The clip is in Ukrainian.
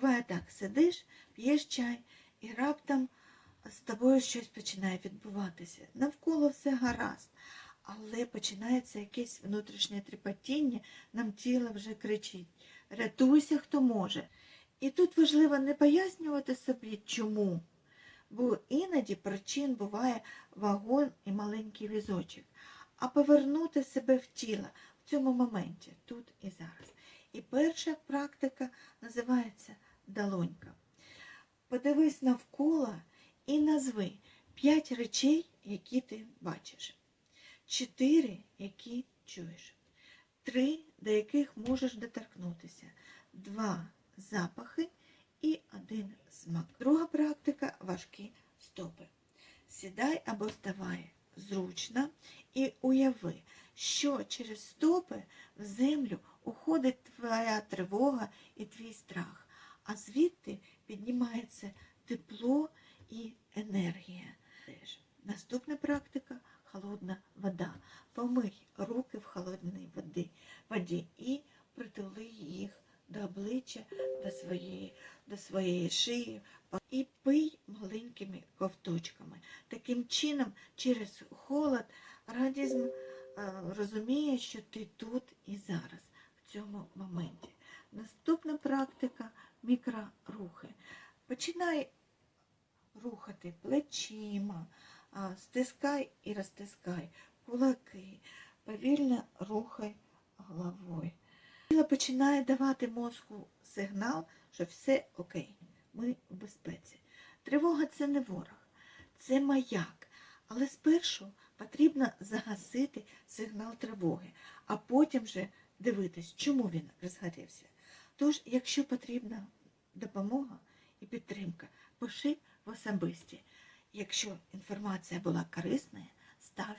Буває так, сидиш, п'єш чай і раптом з тобою щось починає відбуватися. Навколо все гаразд. Але починається якесь внутрішнє трепотіння, нам тіло вже кричить. Рятуйся, хто може. І тут важливо не пояснювати собі, чому. Бо іноді причин буває вагон і маленький візочок, а повернути себе в тіло в цьому моменті, тут і зараз. І перша практика називається долонька. Подивись навколо і назви п'ять речей, які ти бачиш, чотири, які чуєш, три, до яких можеш доторкнутися, два запахи і один смак. Друга практика важкі стопи. Сідай або ставай зручно і уяви, що через стопи в землю уходить твоя тривога і твій страх, а звідти піднімається тепло і енергія. Наступна практика холодна вода. Помий руки в холодній воді, воді і притули їх до обличчя, до своєї, до своєї шиї і пий маленькими ковточками. Таким чином, через холод, організм е, розуміє, що ти тут і зараз, в цьому моменті. Наступна практика. Починай рухати плечима, стискай і розтискай кулаки, повільно рухай головою. Тіло починає давати мозку сигнал, що все окей, ми в безпеці. Тривога це не ворог, це маяк. Але спершу потрібно загасити сигнал тривоги, а потім вже дивитись, чому він розгорівся. Тож, якщо потрібна допомога і підтримка, пиши в особисті. Якщо інформація була корисною, став